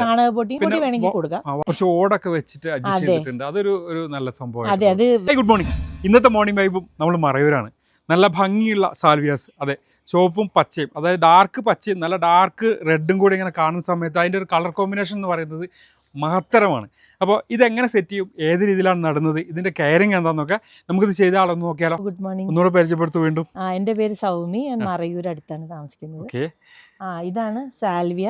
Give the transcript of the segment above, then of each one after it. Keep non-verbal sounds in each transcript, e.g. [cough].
ചാണകപ്പൊടി പൊടി പിന്നെ വേണമെങ്കിൽ കൊടുക്കാം. കുറച്ച് ഓടൊക്കെ വെച്ചിട്ട് അഡ്ജസ്റ്റ് ചെയ്തിട്ടുണ്ട്. അതൊരു ഒരു നല്ല സംഭവം അതെ അത് ഗുഡ് മോർണിംഗ് ഇന്നത്തെ മോർണിംഗ് വൈബും നമ്മൾ മറയൂരാണ്. നല്ല ഭംഗിയുള്ള സാൽവിയാസ് അതെ. ചുവപ്പും പച്ചയും അതായത് ഡാർക്ക് പച്ചയും നല്ല ഡാർക്ക് റെഡും കൂടി ഇങ്ങനെ കാണുന്ന സമയത്ത് അതിന്റെ ഒരു കളർ കോമ്പിനേഷൻ എന്ന് പറയുന്നത് മഹത്തരമാണ് അപ്പോൾ ഇതെങ്ങനെ സെറ്റ് ചെയ്യും? ഏത് രീതിയിലാണ് നടന്നത്? ഇതിന്റെ കെയറിങ് എന്താണെന്നൊക്കെ നമുക്കിത് ചെയ്ത ആളൊന്ന് നോക്കിയാലോ? ഗുഡ് മോർണിംഗ് ഒന്നുകൂടെ പരിചയപ്പെടുത്തു വീണ്ടും. ആ എന്റെ പേര് സൗമി. ഞാൻ മറയൂർ അടുത്താണ് താമസിക്കുന്നത്. ഓക്കെ ആ ഇതാണ് സാൽവിയ.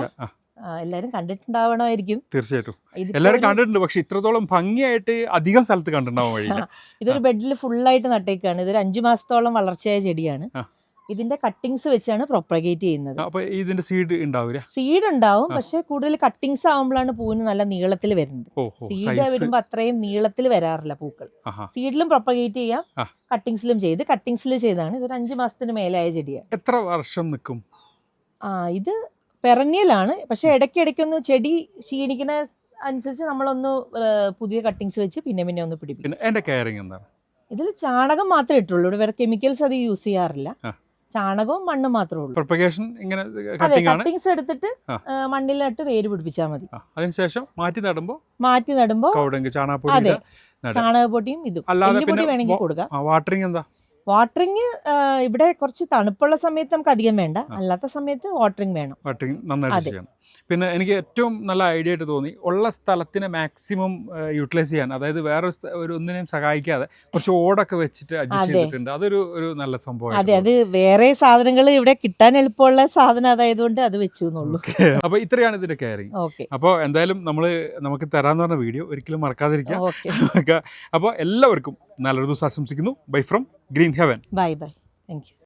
ആ, എല്ലാരും കണ്ടിട്ടുണ്ടാവണമായിരിക്കും. തീർച്ചയായിട്ടും. എല്ലാവരും കണ്ടിട്ടുണ്ട് പക്ഷെ ഇത്രത്തോളം ഭംഗിയായിട്ട് അധികം സ്ഥലത്ത് കണ്ടിട്ടുണ്ടാവും [laughs] ഇതൊരു ബെഡിൽ ഫുള്ളായിട്ട് നട്ടേക്കാണ്. ഇതൊരു അഞ്ചു മാസത്തോളം വളർച്ചയായ ചെടിയാണ്. ഇതിന്റെ കട്ടിങ്സ് വെച്ചാണ് പ്രൊപ്പഗേറ്റ് ചെയ്യുന്നത്. അപ്പോൾ ഇതിന്റെ സീഡ് ഉണ്ടാവില്ല സീഡ് ഉണ്ടാവും പക്ഷെ കൂടുതൽ കട്ടിങ്സ് ആവുമ്പോഴാണ് പൂവിന് നല്ല നീളത്തിൽ വരുന്നത്. സീഡ് വരുമ്പോ വരുമ്പോൾ അത്രയും നീളത്തിൽ വരാറില്ല പൂക്കൾ. സീഡിലും പ്രൊപ്പഗേറ്റ് ചെയ്യാം. കട്ടിങ്സിലും ചെയ്ത്. കട്ടിങ്സിൽ ചെയ്താണ്. ഇതൊരു അഞ്ചു മാസത്തിന് മേലായ ചെടിയാണ്. എത്ര വർഷം നിൽക്കും ആ ഇത് പെറന്യലാണ് പക്ഷെ ഇടയ്ക്കിടയ്ക്കൊന്ന് ചെടി ക്ഷീണിക്കുന്ന അനുസരിച്ച് നമ്മളൊന്ന് പുതിയ കട്ടിങ്സ് വെച്ച് പിന്നെ പിന്നെ ഒന്ന് പിടിപ്പിക്കും. പിന്നെ എന്റെ കെയറിങ് എന്താണ് ഇതിൽ ചാണകം മാത്രമേ ഇട്ടുള്ളൂ. ഇവിടെ വേറെ കെമിക്കൽസ് അത് യൂസ് ചെയ്യാറില്ല. ചാണകവും മണ്ണും മാത്രമേ ഉള്ളൂ. പ്രൊപ്പഗേഷൻ ഇങ്ങനെ അതെ ആണ്? കട്ടിങ്സ് എടുത്തിട്ട് മണ്ണിലിട്ട് വേര് പിടിപ്പിച്ചാൽ മതി. അതിനുശേഷം മാറ്റി നടുമ്പോൾ മാറ്റി നടുമ്പോൾ അതെ. നടുക. ചാണകപ്പൊടിയും ഇതും. വേണമെങ്കിൽ കൊടുക്കാം. വാട്ടറിങ് എന്താ? വാട്ടറിങ് ഇവിടെ കുറച്ച് തണുപ്പുള്ള സമയത്ത് നമുക്ക് അധികം വേണ്ട. അല്ലാത്ത സമയത്ത് വാട്ടറിങ് വേണം. വാട്ടറിങ് നന്നായിട്ട് ചെയ്യണം. പിന്നെ എനിക്ക് ഏറ്റവും നല്ല ഐഡിയ ആയിട്ട് തോന്നി ഉള്ള സ്ഥലത്തിനെ മാക്സിമം യൂട്ടിലൈസ് ചെയ്യാൻ. അതായത് വേറെ ഒരു ഒന്നിനെയും സഹായിക്കാതെ കുറച്ച് ഓടൊക്കെ വെച്ചിട്ട് അഡ്ജസ്റ്റ് ചെയ്തിട്ടുണ്ട്. അതൊരു ഒരു നല്ല സംഭവം അതെ അത് വേറെ സാധനങ്ങൾ ഇവിടെ കിട്ടാൻ എളുപ്പമുള്ള സാധനം അതായതുകൊണ്ട് അത് വെച്ചു എന്നുള്ളൂ അപ്പോൾ ഇത്രയാണ് ഇതിന്റെ കെയറിങ് അപ്പൊ അപ്പോൾ എന്തായാലും നമ്മൾ നമുക്ക് തരാന്ന് പറഞ്ഞ വീഡിയോ ഒരിക്കലും മറക്കാതിരിക്കാം അപ്പൊ അപ്പോൾ എല്ലാവർക്കും നല്ലൊരു ദിവസം ആശംസിക്കുന്നു. Bye from Green Heaven bye bye thank you